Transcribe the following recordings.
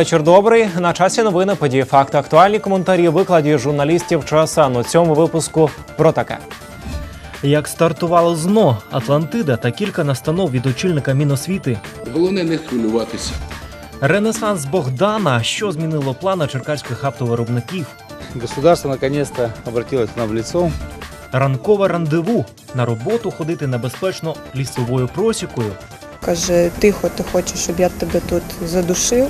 Вечір добрий. На часі новини, події, факти, актуальні коментарі, викладі журналістів ЧСН. У цьому випуску про таке. Як стартувало ЗНО, Атлантида та кілька настанов від очільника Міносвіти. Головне не хвилюватися. Ренесанс Богдана, що змінило плани черкаських автовиробників. Государство наконец-то обратилось нам лицом. Ранкове рандеву. На роботу ходити небезпечно лісовою просікою. Каже, тихо, ти хочеш, щоб я тебе тут задушив.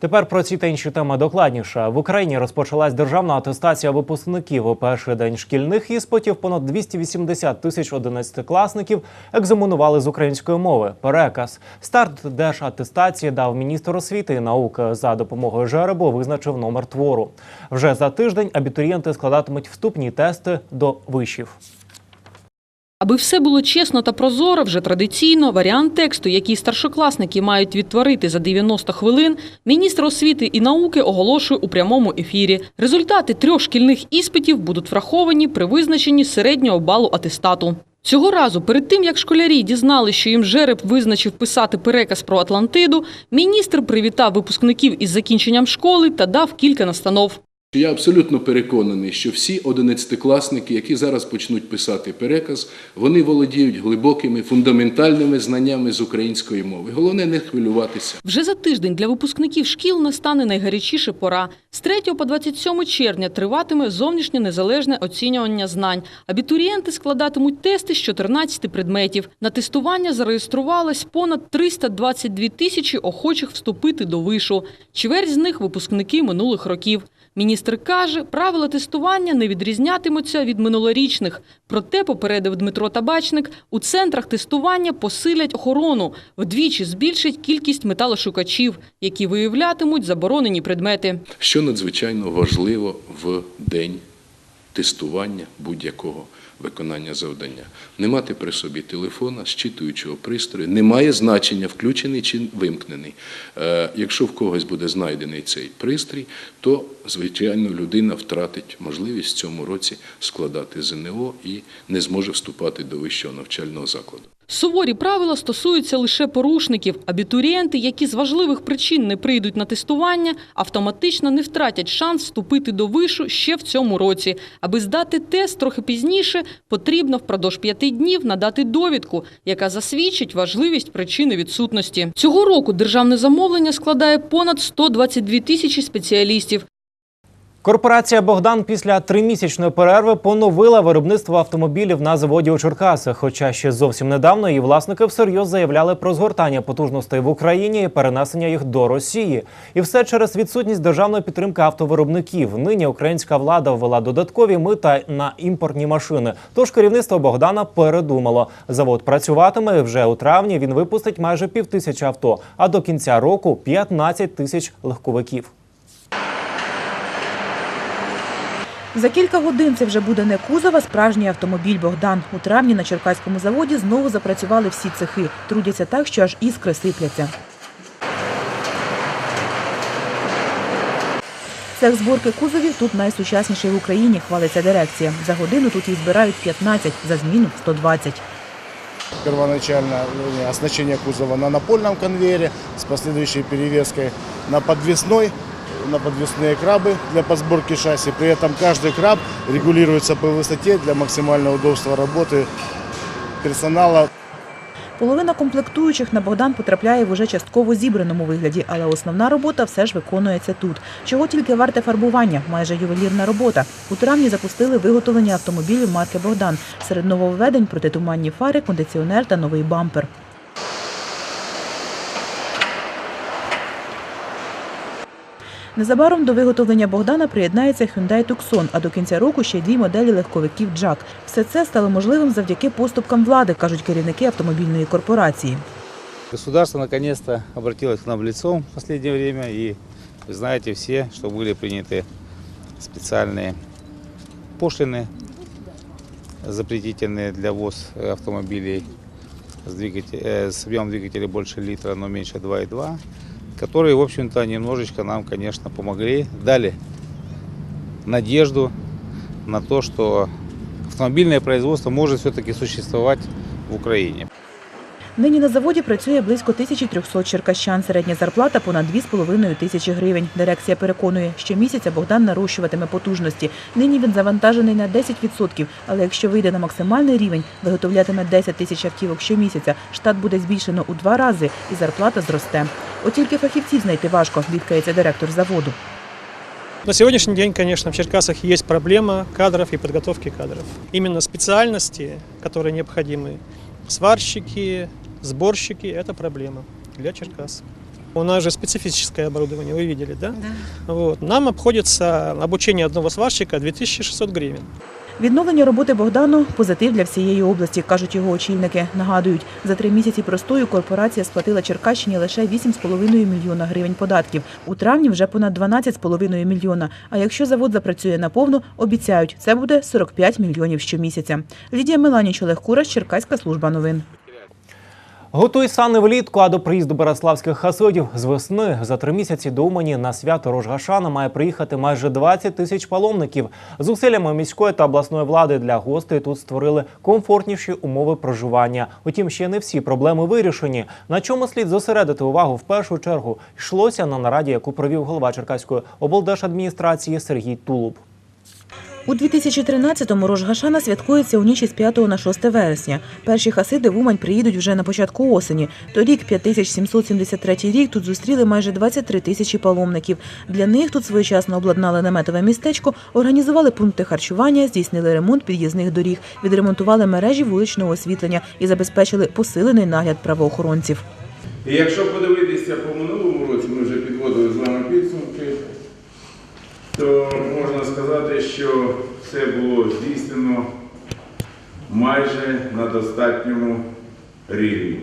Тепер про ці та інші теми докладніше. В Україні розпочалась державна атестація випускників. У перший день шкільних іспитів понад 280 тисяч одинадцятикласників екзаменували з української мови. Переказ старт держатестації дав міністр освіти і науки за допомогою жеребу. Визначив номер твору. Вже за тиждень абітурієнти складатимуть вступні тести до вишів. Аби все було чесно та прозоро, вже традиційно варіант тексту, який старшокласники мають відтворити за 90 хвилин, міністр освіти і науки оголошує у прямому ефірі. Результати трьох шкільних іспитів будуть враховані при визначенні середнього балу атестату. Цього разу, перед тим як школярі дізнали, що їм жереб визначив писати переказ про Атлантиду, міністр привітав випускників із закінченням школи та дав кілька настанов. Я абсолютно переконаний, що всі одинадцятикласники, які зараз почнуть писати переказ, вони володіють глибокими фундаментальними знаннями з української мови. Головне не хвилюватися. Вже за тиждень для випускників шкіл настане найгарячіша пора. З 3 по 27 червня триватиме зовнішнє незалежне оцінювання знань. Абітурієнти складатимуть тести з 14 предметів. На тестування зареєструвалось понад 322 тисячі охочих вступити до вишу. Чверть з них – випускники минулих років. Міністр каже, правила тестування не відрізнятимуться від минулорічних. Проте, попередив Дмитро Табачник, у центрах тестування посилять охорону, вдвічі збільшать кількість металошукачів, які виявлятимуть заборонені предмети. Що надзвичайно важливо в день тестування будь-якого виконання завдання. Не мати при собі телефона, щитуючого пристрою, не має значення, включений чи вимкнений. Е, Якщо в когось буде знайдений цей пристрій, то, звичайно, людина втратить можливість в цьому році складати ЗНО і не зможе вступати до вищого навчального закладу. Суворі правила стосуються лише порушників. Абітурієнти, які з важливих причин не прийдуть на тестування, автоматично не втратять шанс вступити до вишу ще в цьому році. Аби здати тест трохи пізніше, потрібно впродовж п'яти днів надати довідку, яка засвідчить важливість причини відсутності. Цього року державне замовлення складає понад 122 тисячі спеціалістів. Корпорація Богдан після тримісячної перерви поновила виробництво автомобілів на заводі у Черкасах. Хоча ще зовсім недавно її власники всерйоз заявляли про згортання потужностей в Україні і перенесення їх до Росії. І все через відсутність державної підтримки автовиробників. Нині українська влада ввела додаткові мита на імпортні машини. Тож керівництво Богдана передумало. Завод працюватиме вже у травні. Він випустить майже півтисячі авто, а до кінця року 15 тисяч легковиків. За кілька годин це вже буде не кузов, а справжній автомобіль Богдан. У травні на Черкаському заводі знову запрацювали всі цехи. Трудяться так, що аж іскри сипляться. Цех зборки кузовів тут найсучасніший в Україні, хвалиться дирекція. За годину тут їх збирають 15, за зміну 120. первоначально э, оснащение кузова на напольном конвейере с последующей перевеской на подвесной, на подвесные крабы для подсборки шасси. При этом каждый краб регулируется по высоте для максимального удобства работы персонала. Половина комплектуючих на Богдан потрапляє в уже частково зібраному вигляді, але основна робота все ж виконується тут. Чого тільки варте фарбування, майже ювелірна робота. У травні запустили виготовлення автомобілів марки Богдан. Серед нововведень протитуманні фари, кондиціонер та новий бампер. Незабаром до виготовлення Богдана приєднається Hyundai Tucson, а до кінця року ще й дві моделі легковиків Джак. Все це стало можливим завдяки поступкам влади, кажуть керівники автомобільної корпорації. Государство наконец-то обратилось к нам лицом в последнее время. И вы знаете все, что были приняты специальные пошлины запретительные для ввоз э, автомобилей с, двигатель- э, с объемом двигателя больше литра, но меньше 2,2, Которые, в общем-то, немножечко нам, конечно, помогли, дали надежду на то, что автомобильное производство может все-таки существовать в Украине. Нині на заводі працює близько 1300 черкащан. Середня зарплата понад 2,5 тисячі гривень. Дирекція переконує, що місяця Богдан нарощуватиме потужності. Нині він завантажений на 10%, але якщо вийде на максимальний рівень, виготовлятиме 10 тисяч автівок щомісяця. Штат буде збільшено у два рази і зарплата зросте. От тільки фахівців знайти важко, бідкається директор заводу. На сегодняшний день, конечно, в Черкасах есть проблема кадров и подготовки кадров. Именно специальности, которые необходимы, сварщики, сборщики – это проблема для Черкас. У нас же специфическое оборудование, вы видели, да? Да. Вот. Нам обходится обучение одного сварщика 2600 гривен. Відновлення роботи Богдану – позитив для всієї області, кажуть його очільники. Нагадують, за три місяці простою корпорація сплатила Черкащині лише 8,5 мільйона гривень податків. У травні вже понад 12,5 мільйона. А якщо завод запрацює наповну, обіцяють, це буде 45 мільйонів щомісяця. Лідія Меланіч, Олег Кураш, Черкаська служба новин. Готуй сани влітку, а до приїзду Береславських хасидів з весни за три місяці до Умані на свято Рожгашана має приїхати майже 20 тисяч паломників. З усиллями міської та обласної влади для гостей тут створили комфортніші умови проживання. Утім, ще не всі проблеми вирішені. На чому слід зосередити увагу в першу чергу йшлося на нараді, яку провів голова Черкаської облдержадміністрації Сергій Тулуб. У 2013-му Рожгашана святкується у ніч із 5 на 6 вересня. Перші хасиди в Умань приїдуть вже на початку осені. Торік, 5773 рік, тут зустріли майже 23 тисячі паломників. Для них тут своєчасно обладнали наметове містечко, організували пункти харчування, здійснили ремонт під'їзних доріг, відремонтували мережі вуличного освітлення і забезпечили посилений нагляд правоохоронців. І якщо подивитися по минулому році, ми вже підводили з вами підсумки, то можна сказати, що все було здійснено майже на достатньому рівні.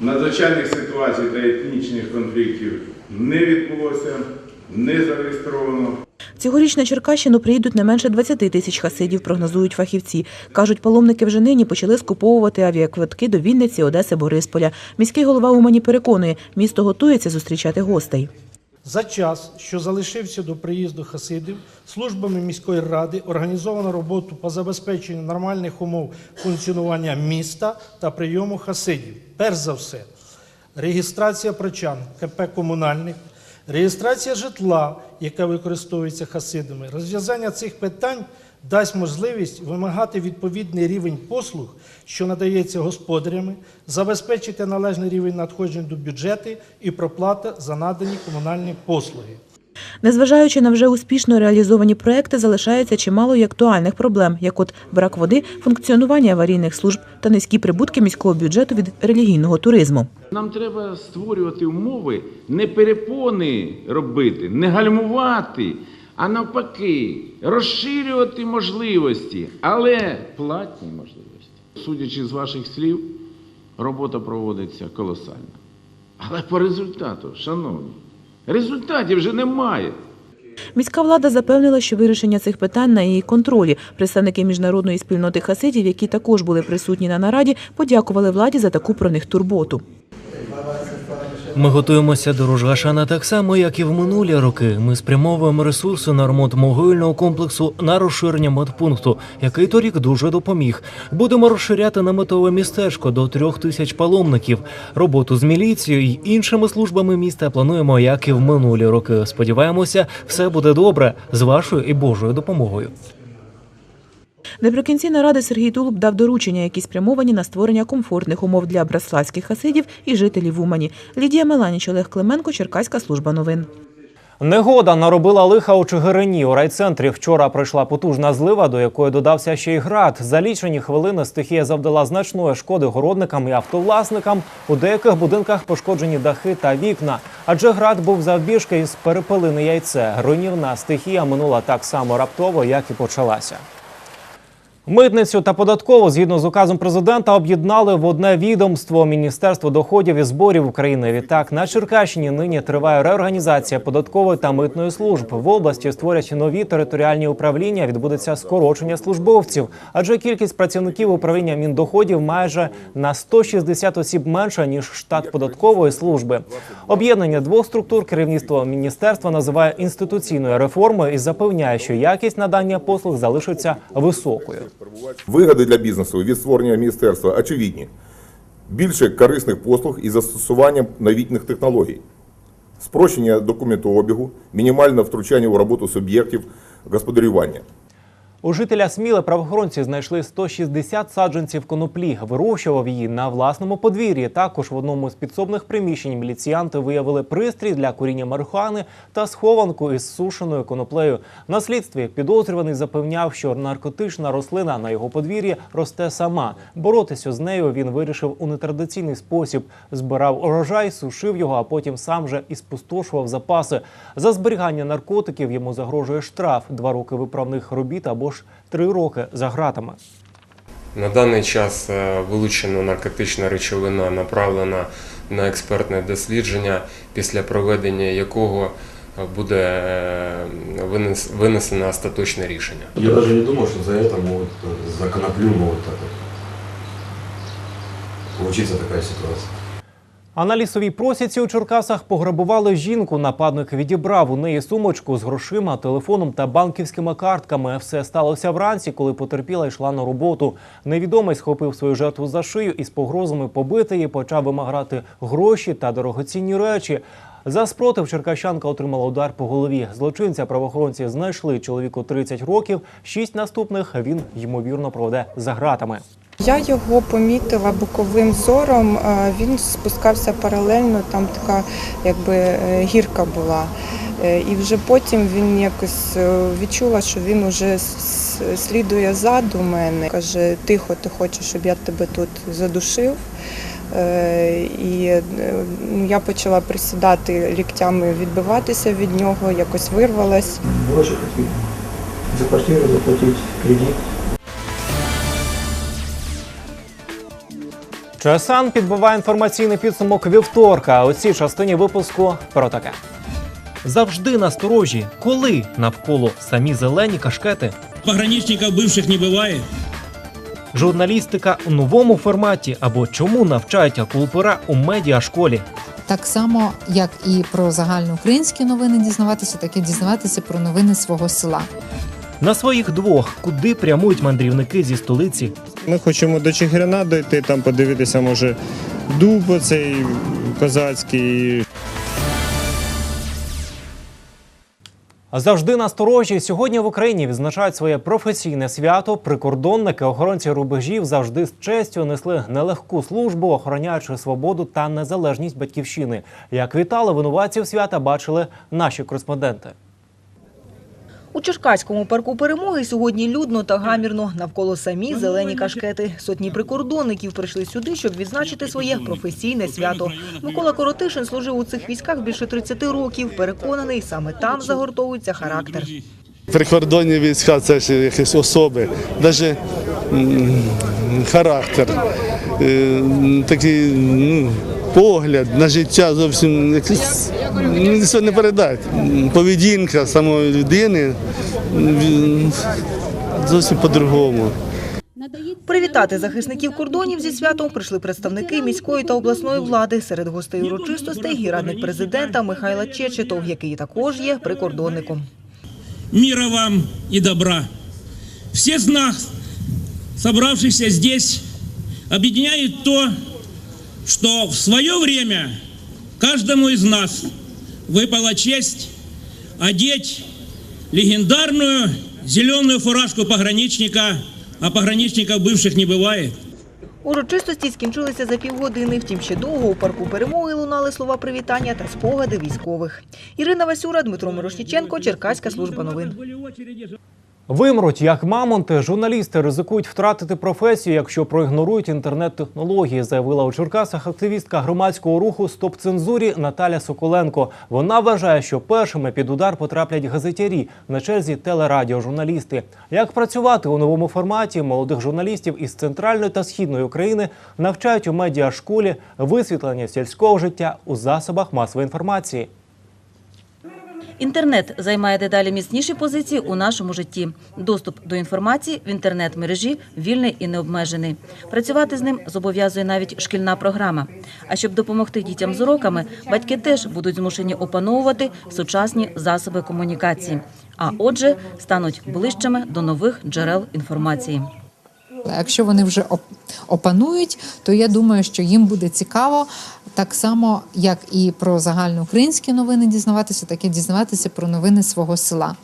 Надзвичайних ситуацій та етнічних конфліктів не відбулося, не зареєстровано. Цьогоріч на Черкащину приїдуть не менше 20 тисяч хасидів, прогнозують фахівці. Кажуть, паломники вже нині почали скуповувати авіаквитки до Вінниці, Одеси, Борисполя. Міський голова Умані переконує, місто готується зустрічати гостей. За час, що залишився до приїзду хасидів, службами міської ради організовано роботу по забезпеченню нормальних умов функціонування міста та прийому хасидів. Перш за все, реєстрація прочан КП комунальних, реєстрація житла, яке використовується хасидами. Розв'язання цих питань дасть можливість вимагати відповідний рівень послуг, що надається господарями, забезпечити належний рівень надходжень до бюджету і проплата за надані комунальні послуги. Незважаючи на вже успішно реалізовані проекти, залишається чимало і актуальних проблем, як от брак води, функціонування аварійних служб та низькі прибутки міського бюджету від релігійного туризму. Нам треба створювати умови, не перепони робити, не гальмувати, а навпаки, розширювати можливості, але платні можливості. Судячи з ваших слів, робота проводиться колосально. Але по результату, шановні, результатів вже немає. Міська влада запевнила, що вирішення цих питань на її контролі. Представники міжнародної спільноти хасидів, які також були присутні на нараді, подякували владі за таку про них турботу. Ми готуємося до Рожгашана так само, як і в минулі роки. Ми спрямовуємо ресурси на ремонт могильного комплексу на розширення медпункту, який торік дуже допоміг. Будемо розширяти наметове містечко до трьох тисяч паломників. Роботу з міліцією і іншими службами міста плануємо, як і в минулі роки. Сподіваємося, все буде добре з вашою і Божою допомогою. Наприкінці наради Сергій Тулуб дав доручення, які спрямовані на створення комфортних умов для браславських хасидів і жителів Умані. Лідія Меланіч, Олег Клименко, Черкаська служба новин. Негода наробила лиха у Чигирині. У райцентрі вчора пройшла потужна злива, до якої додався ще й град. За лічені хвилини стихія завдала значної шкоди городникам і автовласникам. У деяких будинках пошкоджені дахи та вікна. Адже град був завбіжки із перепелине яйце. Руйнівна стихія минула так само раптово, як і почалася. Митницю та податкову згідно з указом президента об'єднали в одне відомство Міністерство доходів і зборів України. Відтак на Черкащині нині триває реорганізація податкової та митної служб. В області створять нові територіальні управління. Відбудеться скорочення службовців, адже кількість працівників управління міндоходів майже на 160 осіб менша ніж штат податкової служби. Об'єднання двох структур керівництво міністерства називає інституційною реформою і запевняє, що якість надання послуг залишиться високою. Вигоди для бізнесу від створення міністерства очевидні. більше корисних послуг із застосуванням новітніх технологій, спрощення документообігу, мінімальне втручання у роботу суб'єктів господарювання. У жителя Сміли правоохоронці знайшли 160 саджанців коноплі. Вирощував її на власному подвір'ї. Також в одному з підсобних приміщень міліціянти виявили пристрій для куріння марихуани та схованку із сушеною коноплею. На слідстві підозрюваний запевняв, що наркотична рослина на його подвір'ї росте сама. Боротися з нею він вирішив у нетрадиційний спосіб. Збирав урожай, сушив його, а потім сам же і спустошував запаси. За зберігання наркотиків йому загрожує штраф, два роки виправних робіт або ж три роки за гратами. На даний час е, вилучена наркотична речовина направлена на експертне дослідження, після проведення якого е, буде е, винес- винесено остаточне рішення. Я даже не думал, что за это могут, э, за коноплю могут так получиться такая ситуация. А на лісовій просіці у Черкасах пограбували жінку. Нападник відібрав у неї сумочку з грошима, телефоном та банківськими картками. Все сталося вранці, коли потерпіла йшла на роботу. Невідомий схопив свою жертву за шию і з погрозами побити її почав вимагати гроші та дорогоцінні речі. За спротив черкащанка отримала удар по голові. Злочинця правоохоронці знайшли чоловіку 30 років. Шість наступних він ймовірно проведе за гратами. Я його помітила боковим зором. е, Він спускався паралельно, там така якби е, гірка була. Е, І вже потім він якось відчула, що він уже слідує ззаду мене. Каже, тихо, ти хочеш, щоб я тебе тут задушив. Е, І е, ну, я почала присідати ліктями, відбиватися від нього, якось вирвалась. Гроші хотів. За квартиру заплатити кредит. Часан підбиває інформаційний підсумок вівторка. А у цій частині випуску про таке. Завжди насторожі, коли навколо самі зелені кашкети. Пограничников бывших не бывает. Журналістика у новому форматі або чому навчають акулпера у медіашколі. Так само, як і про загальноукраїнські новини дізнаватися, так і дізнаватися про новини свого села. На своїх двох, куди прямують мандрівники зі столиці. Ми хочемо до Чигирина дойти, там подивитися, може, дуб оцей козацький. Завжди насторожі. Сьогодні в Україні відзначають своє професійне свято. Прикордонники, охоронці рубежів завжди з честю несли нелегку службу, охороняючи свободу та незалежність батьківщини. Як вітали винуватців свята, бачили наші кореспонденти. У Черкаському парку перемоги сьогодні людно та гамірно. Навколо самі зелені кашкети. Сотні прикордонників прийшли сюди, щоб відзначити своє професійне свято. Микола Коротишин служив у цих військах більше 30 років. Переконаний, саме там загортовується характер. Прикордонні війська це ж якісь особи, навіть характер, е, такий ну, погляд на життя зовсім якийсь ну, не передати. Поведінка самої людини зовсім по-другому. Привітати захисників кордонів зі святом прийшли представники міської та обласної влади. Серед гостей урочистостей і радник президента Михайла Чечетов, який також є прикордонником. Мира вам и добра. Всех нас, собравшихся здесь, объединяет то, что в свое время каждому из нас выпала честь одеть легендарную зеленую фуражку пограничника, а пограничников бывших не бывает. Урочистості скінчилися за півгодини. Втім, ще довго у парку перемоги лунали слова привітання та спогади військових. Ірина Васюра, Дмитро Мирошніченко, Черкаська служба новин. Вимруть як мамонти. Журналісти ризикують втратити професію, якщо проігнорують інтернет-технології, заявила у Черкасах активістка громадського руху Стоп цензурі Наталя Соколенко. Вона вважає, що першими під удар потраплять газетярі на черзі телерадіожурналісти. Як працювати у новому форматі молодих журналістів із центральної та східної України навчають у медіашколі висвітлення сільського життя у засобах масової інформації. Інтернет займає дедалі міцніші позиції у нашому житті. Доступ до інформації в інтернет-мережі вільний і необмежений. Працювати з ним зобов'язує навіть шкільна програма. А щоб допомогти дітям з уроками, батьки теж будуть змушені опановувати сучасні засоби комунікації. А отже, стануть ближчими до нових джерел інформації. Якщо вони вже опанують, то я думаю, що їм буде цікаво так само, як і про загальноукраїнські новини дізнаватися, так і дізнаватися про новини свого села.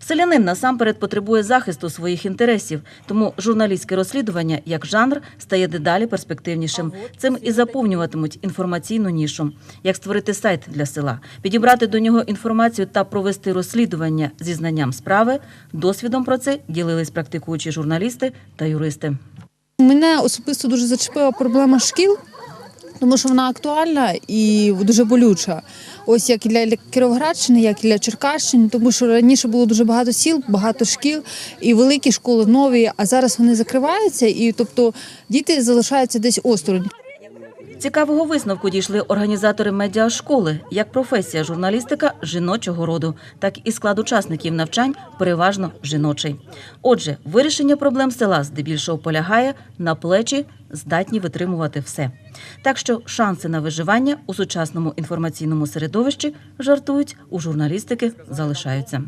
Селянин насамперед потребує захисту своїх інтересів, тому журналістське розслідування як жанр стає дедалі перспективнішим. Цим і заповнюватимуть інформаційну нішу. Як створити сайт для села, підібрати до нього інформацію та провести розслідування зі знанням справи. Досвідом про це ділились практикуючі журналісти та юристи. Мене особисто дуже зачепила проблема шкіл, тому що вона актуальна і дуже болюча. Ось як і для Кіровоградщини, як і для Черкащини, тому що раніше було дуже багато сіл, багато шкіл і великі школи нові, а зараз вони закриваються, і тобто діти залишаються десь осторонь. Цікавого висновку дійшли організатори медіашколи, як професія журналістика жіночого роду, так і склад учасників навчань переважно жіночий. Отже, вирішення проблем села здебільшого полягає на плечі, здатні витримувати все. Так що шанси на виживання у сучасному інформаційному середовищі жартують у журналістики залишаються.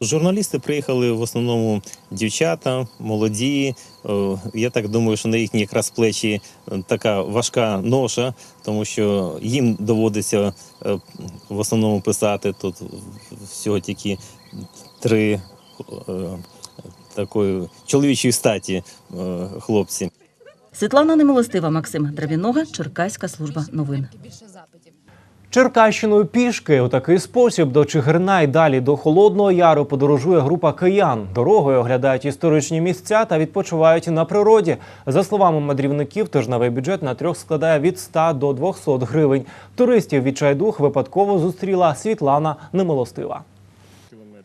Журналісти приїхали в основному дівчата, молоді. Е, Я так думаю, що на їхні якраз плечі е, така важка ноша, тому що їм доводиться е, в основному писати тут всього тільки три такої чоловічої статі хлопці. Світлана Немилостива, Максим Драбінога, Черкаська служба новин. Черкащиною пішки у такий спосіб до Чигирина і далі до Холодного Яру подорожує група киян. Дорогою оглядають історичні місця та відпочивають на природі. За словами мандрівників, тижневий бюджет на трьох складає від 100 до 200 гривень. Туристів від Чайдух випадково зустріла Світлана Немилостива.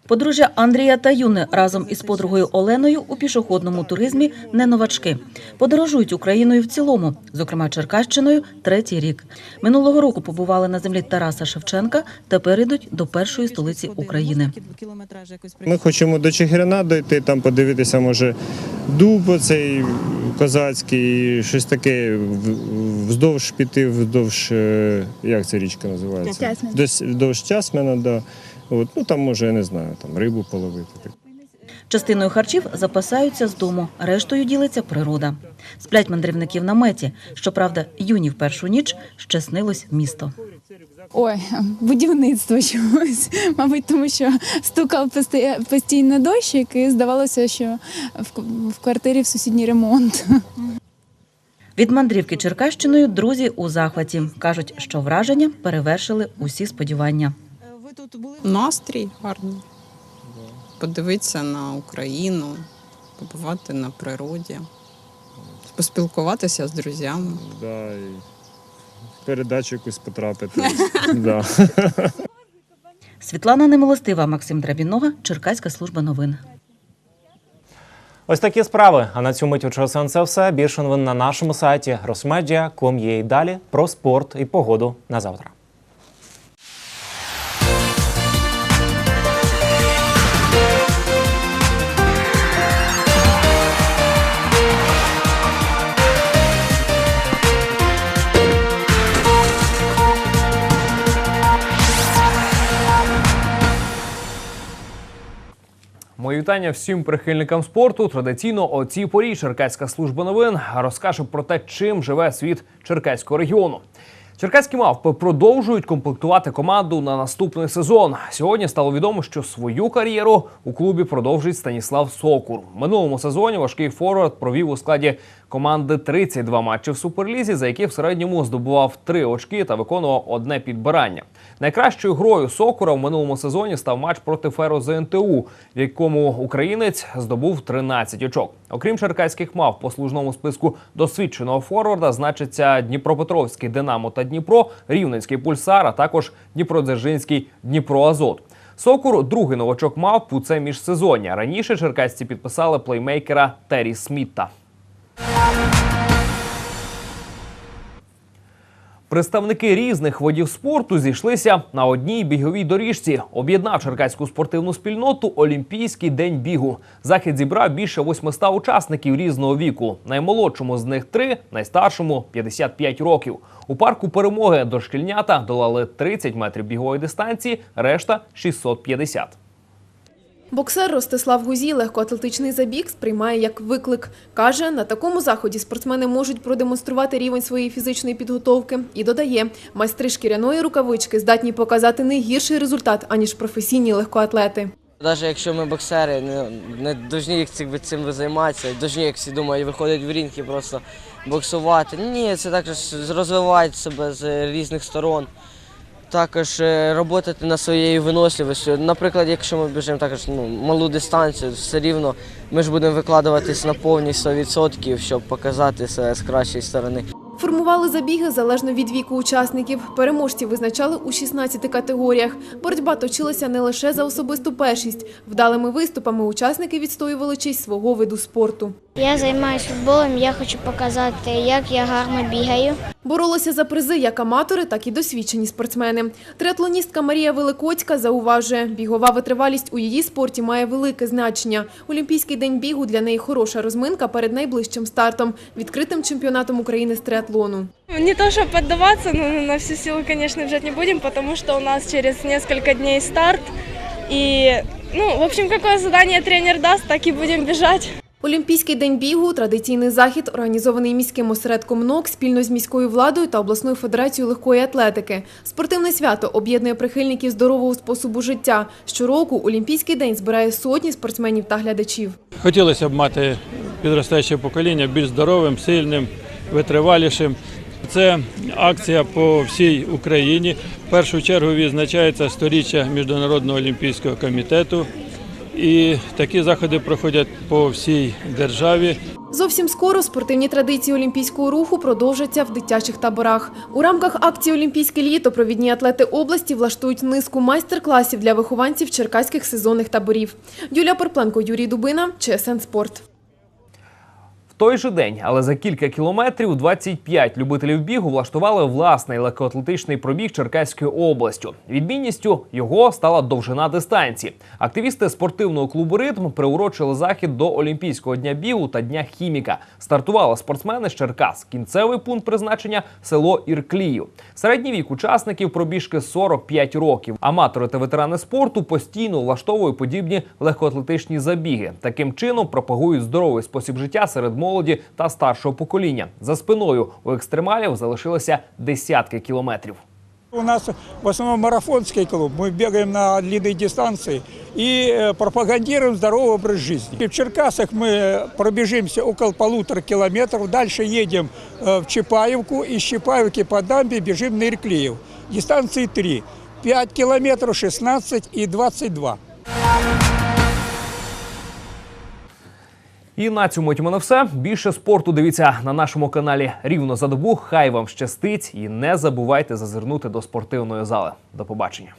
Подружжя Андрія та Юни разом із подругою Оленою у пішохідному туризмі не новачки. Подорожують Україною в цілому, зокрема Черкащиною, третій рік. Минулого року побували на землі Тараса Шевченка, тепер йдуть до першої столиці України. Ми хочемо до Чигирина дойти, там подивитися, може, дуб оцей козацький, щось таке вздовж піти, вздовж, е, як ця річка називається? Вздовж Тясмина, да. От, ну там може, я не знаю, там рибу половити. Частиною харчів запасаються з дому, рештою ділиться природа. Сплять мандрівників на меті. Щоправда, юні в першу ніч ще снилось місто. Ой, будівництво чогось. Мабуть, тому що стукав постійно дощик, і здавалося, що в квартирі в сусідній ремонт. Від мандрівки Черкащиною друзі у захваті кажуть, що враження перевершили усі сподівання. Настрій гарний. Подивитися на Україну, побувати на природі, поспілкуватися з друзями. Да, і передачу якусь потрапити. да. Світлана Немилостива, Максим Драбінога, Черкаська служба новин. Ось такі справи. А на цю мить у часу це все. Більше новин на нашому сайті. І далі про спорт і погоду на завтра. Мої вітання всім прихильникам спорту. Традиційно о цій порі Черкаська служба новин розкаже про те, чим живе світ Черкаського регіону. Черкаські мавпи продовжують комплектувати команду на наступний сезон. Сьогодні стало відомо, що свою кар'єру у клубі продовжить Станіслав Сокур. Минулому сезоні важкий форвард провів у складі команди 32 матчі в суперлізі, за які в середньому здобував 3 очки та виконував одне підбирання. Найкращою грою Сокура в минулому сезоні став матч проти Феро ЗНТУ, в якому українець здобув 13 очок. Окрім черкаських мав, по служному списку досвідченого форварда значиться Дніпропетровський Динамо та Дніпро, Рівненський пульсар, а також Дніпродзержинський Дніпроазот. Сокур другий новачок мав пуце це міжсезоння. Раніше черкасці підписали плеймейкера Террі Смітта. Представники різних видів спорту зійшлися на одній біговій доріжці. Об'єднав черкаську спортивну спільноту Олімпійський день бігу. Захід зібрав більше 800 учасників різного віку. Наймолодшому з них три, найстаршому 55 років. У парку перемоги дошкільнята долали 30 метрів бігової дистанції, решта 650. Боксер Ростислав Гузій легкоатлетичний забіг сприймає як виклик. Каже, на такому заході спортсмени можуть продемонструвати рівень своєї фізичної підготовки. І додає, майстри шкіряної рукавички здатні показати не гірший результат, аніж професійні легкоатлети. Навіть якщо ми боксери, не, не повинні їх цим, займатися, повинні, як всі думають, виходити в ринг і просто боксувати. Ні, це також розвивати себе з різних сторон. Також роботи на своєю виносливості. Наприклад, якщо ми біжимо також ну, малу дистанцію, все рівно ми ж будемо викладуватись на повні 100%, щоб показати себе з кращої сторони. Формували забіги залежно від віку учасників. Переможці визначали у 16 категоріях. Боротьба точилася не лише за особисту першість. Вдалими виступами учасники відстоювали честь свого виду спорту. Я займаюся футболом, я хочу показати, як я гарно бігаю. Боролися за призи як аматори, так і досвідчені спортсмени. Триатлоністка Марія Великоцька зауважує, бігова витривалість у її спорті має велике значення. Олімпійський день бігу для неї хороша розминка перед найближчим стартом – відкритим чемпіонатом України з триатлону. Не то, щоб піддаватися, але на всю силу, конечно, вже не будемо, тому що у нас через несколько днів старт. І, ну, в общем, какое задание тренер даст, так і будемо бежать. Олімпійський день бігу – традиційний захід, організований міським осередком НОК спільно з міською владою та обласною федерацією легкої атлетики. Спортивне свято об'єднує прихильників здорового способу життя. Щороку Олімпійський день збирає сотні спортсменів та глядачів. Хотілося б мати підростаюче покоління більш здоровим, сильним, витривалішим. Це акція по всій Україні. В першу чергу відзначається сторіччя Міжнародного олімпійського комітету. І такі заходи проходять по всій державі. Зовсім скоро спортивні традиції олімпійського руху продовжаться в дитячих таборах. У рамках акції «Олімпійське літо» провідні атлети області влаштують низку майстер-класів для вихованців черкаських сезонних таборів. Юлія Порпленко, Юрій Дубина, ЧСН Спорт. Той же день, але за кілька кілометрів, 25 любителів бігу влаштували власний легкоатлетичний пробіг Черкаською областю. Відмінністю його стала довжина дистанції. Активісти спортивного клубу Ритм приурочили захід до Олімпійського дня бігу та дня хіміка. Стартували спортсмени з Черкас. Кінцевий пункт призначення село Ірклію. Середній вік учасників пробіжки 45 років. Аматори та ветерани спорту постійно влаштовують подібні легкоатлетичні забіги. Таким чином пропагують здоровий спосіб життя серед молоді та старшого покоління. За спиною у екстремалів залишилося десятки кілометрів. У нас в основном марафонский клуб. Мы бегаем на длинные дистанции и э, пропагандируем здоровый образ жизни. В Черкасах мы пробежимся около полутора километров. Дальше едем э, в Чапаевку. Из Чапаевки по дамбе бежим на Ирклеев. Дистанции три. 5 километров, 16 и 22. І на цьому у мене все. Більше спорту дивіться на нашому каналі рівно за добу. Хай вам щастить і не забувайте зазирнути до спортивної зали. До побачення.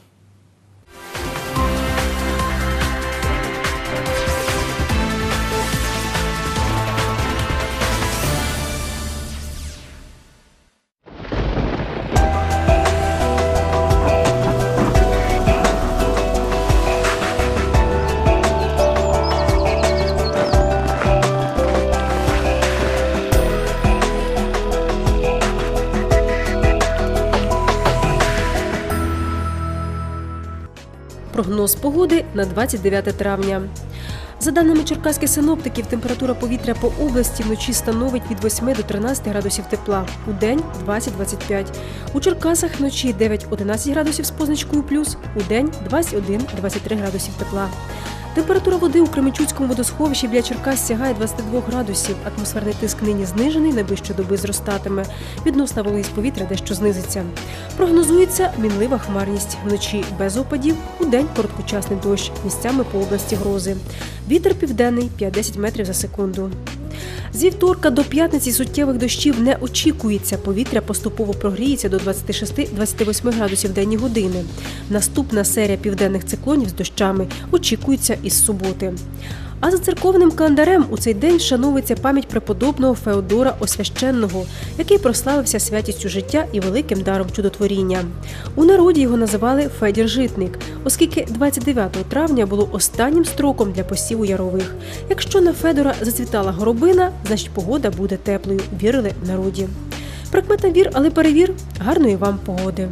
Прогноз погоди на 29 травня. За даними черкаських синоптиків, температура повітря по області вночі становить від 8 до 13 градусів тепла, у день 20-25. У Черкасах вночі 9-11 градусів з позначкою плюс, у день 21-23 градусів тепла. Температура води у Кременчуцькому водосховищі біля Черкас сягає 22 градусів. Атмосферний тиск нині знижений, найближчі доби зростатиме. Відносна вологість повітря дещо знизиться. Прогнозується мінлива хмарність. Вночі без опадів, у день короткочасний дощ, місцями по області грози. Вітер південний 5-10 метрів за секунду. З вівторка до п'ятниці суттєвих дощів не очікується. Повітря поступово прогріється до 26-28 градусів денні години. Наступна серія південних циклонів з дощами очікується із суботи. А за церковним календарем у цей день вшановується пам'ять преподобного Феодора Освященного, який прославився святістю життя і великим даром чудотворіння. У народі його називали Федір Житник, оскільки 29 травня було останнім строком для посіву ярових. Якщо на Федора зацвітала горобина, значить погода буде теплою. Вірили в народі. Прикмета вір, але перевір. Гарної вам погоди.